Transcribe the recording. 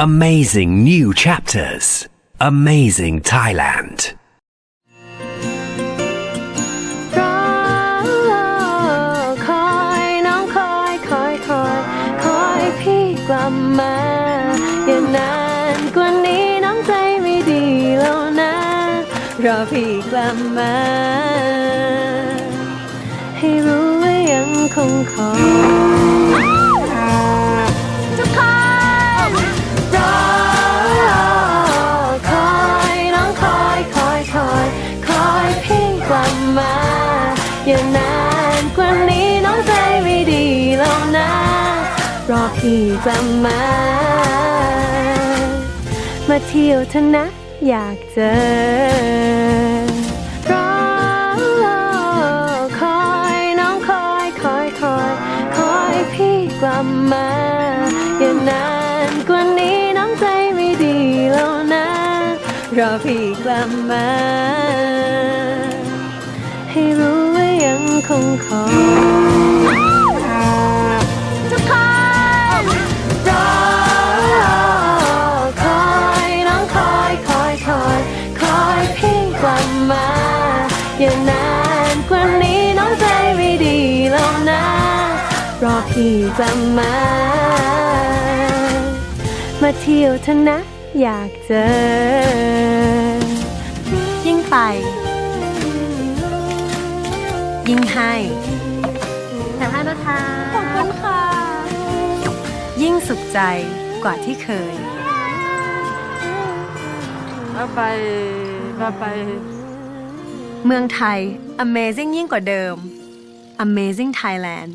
Amazing new chapters. Amazing Thailand. รอคอยน้องคอยคอยคอยคอยพี่กลับมาอย่านานกว่านี้น้องใจไม่ดีแล้วนะรอพี่กลับมา ให้รู้ว่ายังคงคอย กลับมาอย่านานกว่านี้น้องใจไม่ดีแล้วนะ รอพี่กลับมา มาเที่ยวเถอะนะ อยากเจอรอคอยน้องคอยคอยคอยคอยพี่กลับมาอย่านานกว่านี้น้องใจไม่ดีแล้วนะ รอพี่กลับมา คงคอยทุกคนรอคอยน้องคอยคอยคอยคอยพี่กลับมาอย่านานกว่านี้น้องใจไม่ดีแล้วนะรอพี่กลับมา มาเที่ยวเถอะนะ อยากเจอ ยิ่งไป ยิ่งให้แต่ให้นะคะขอบคุณค่ะ ยิ่งสุขใจกว่าที่เคยบ๊ายบายบ๊ายบายเมืองไทย Amazing ยิ่งกว่าเดิม Amazing Thailand